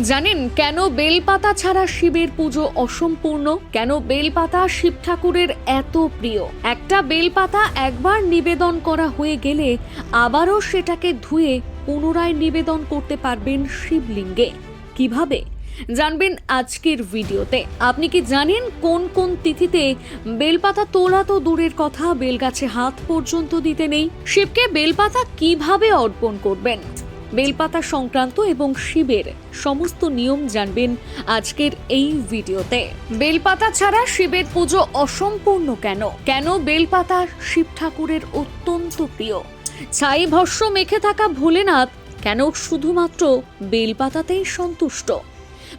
জানেন, কেন বেলপাতা ছাড়া শিবের পুজো অসম্পূর্ণ? কেন বেলপাতা শিব ঠাকুরের এত প্রিয়? একটা বেলপাতা একবার নিবেদন করা হয়ে গেলে আবারও সেটাকে ধুয়ে পুনরায় নিবেদন করতে পারবেন শিবলিঙ্গে। কীভাবে? জানবেন আজকের ভিডিওতে। আপনি কি জানেন কোন কোন তিথিতে বেলপাতা তোলা তো দূরের কথা, বেলগাছে হাত পর্যন্ত দিতে নেই? শিবকে বেলপাতা কীভাবে অর্পণ করবেন? বেলপাতা সংক্রান্ত এবং শিবের সমস্ত নিয়ম জানবেন আজকের এই ভিডিওতে। বেলপাতা ছাড়া শিবের পুজো অসম্পূর্ণ কেন? কেন বেলপাতা শিব ঠাকুরের অত্যন্ত প্রিয়? ছাই ভস্য মেখে থাকা ভোলেনাথ কেন শুধুমাত্র বেলপাতাতেই সন্তুষ্ট?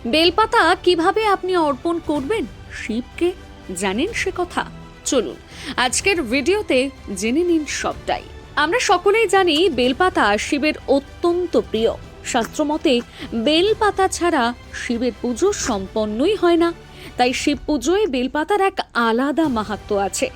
বেলপাতা কীভাবে আপনি অর্পণ করবেন? শিবকে জানেন সে কথা? চলুন, আজকের ভিডিওতে জেনে নিন সবটাই। আমরা সকলেই জানি বেলপাতা শিবের অত্যন্ত প্রিয়। শাস্ত্রমতে বেলপাতা ছাড়া শিবের পুজো সম্পন্নই হয় না। তাই শিব পুজোয় বেলপাতার এক আলাদা মাহাত্ম আছে।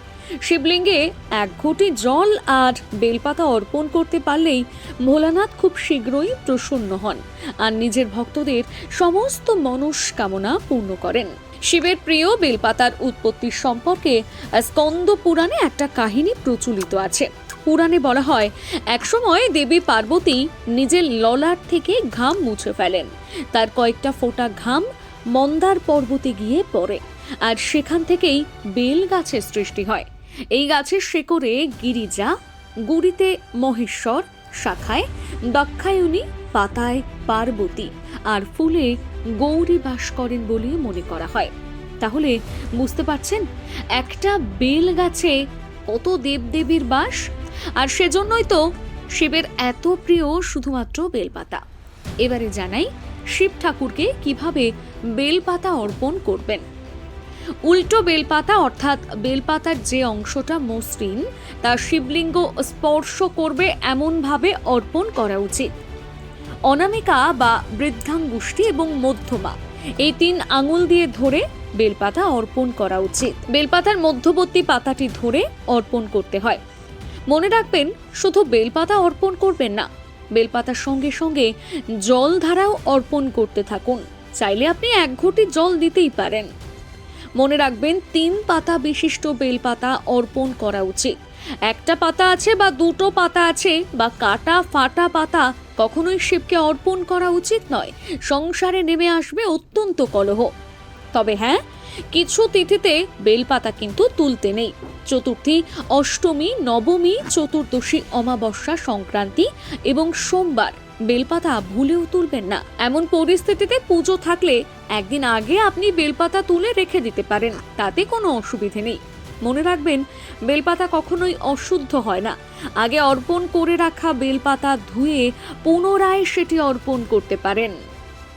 শিবলিঙ্গে এক ঘটি জল আর বেলপাতা অর্পণ করতে পারলেই ভোলানাথ খুব শীঘ্রই প্রসন্ন হন আর নিজের ভক্তদের সমস্ত মনস্কামনা পূর্ণ করেন। শিবের প্রিয় বেলপাতার উৎপত্তি সম্পর্কে স্কন্দ পুরাণে একটা কাহিনী প্রচলিত আছে। পুরাণে বলা হয়, একসময় দেবী পার্বতী নিজের ললাট থেকে ঘাম মুছে ফেলেন। তার কয়েকটা ফোঁটা ঘাম মন্দার পর্বতে গিয়ে পড়ে আর সেখান থেকেই বেল গাছের সৃষ্টি হয়। এই গাছের শেকড়ে গিরিজা, গুড়িতে মহেশ্বর, শাখায় দক্ষায়ুনি, পাতায় পার্বতী আর ফুলে গৌরী বাস করেন বলে মনে করা হয়। তাহলে বুঝতে পারছেন, একটা বেল গাছে কত দেবদেবীর বাস? আর সেজন্যই তো শিবের এত প্রিয় শুধুমাত্র বেলপাতা। এবারে জানাই, শিব ঠাকুরকে কীভাবে বেলপাতা অর্পণ করবেন? উল্টো বেলপাতা অর্থাৎ বেলপাতার যে অংশটা মসৃণ, তা শিবলিঙ্গ স্পর্শ করবে এমনভাবে অর্পণ করা উচিত। অনামিকা বা বৃদ্ধাঙ্গুষ্ঠী এবং মধ্যমা, এই তিন আঙুল দিয়ে ধরে বেলপাতা অর্পণ করা উচিত। বেলপাতার মধ্যবর্তী পাতাটি ধরে অর্পণ করতে হয়। মনে রাখবেন, শুধু বেলপাতা অর্পণ করবেন না, বেলপাতার সঙ্গে সঙ্গে জল ধারাও অর্পণ করতে থাকুন। চাইলে আপনি এক ঘটি জল দিতেই পারেন। মনে রাখবেন, তিন পাতা বিশিষ্ট বেলপাতা অর্পণ করা উচিত। একটা পাতা আছে বা দুটো পাতা আছে বা কাটা ফাটা পাতা কখনোই শিবকে অর্পণ করা উচিত নয়। সংসারে নেমে আসবে অত্যন্ত কলহ। তবে হ্যাঁ কিছু তিথিতে বেলপাতা কিন্তু তুলতে নেই। চতুর্থী অষ্টমী, নবমী, চতুর্দশী, অমাবস্যা সংক্রান্তি এবং সোমবার বেলপাতা ভুলেও তুলবেন না। এমন পরিস্থিতিতে পুজো থাকলে একদিন আগে আপনি বেলপাতা তুলে রেখে দিতে পারেন, তাতে কোনো অসুবিধে নেই। মনে রাখবেন, বেলপাতা কখনোই অশুদ্ধ হয় না। আগে অর্পণ করে রাখা বেলপাতা ধুয়ে পুনরায় সেটি অর্পণ করতে পারেন।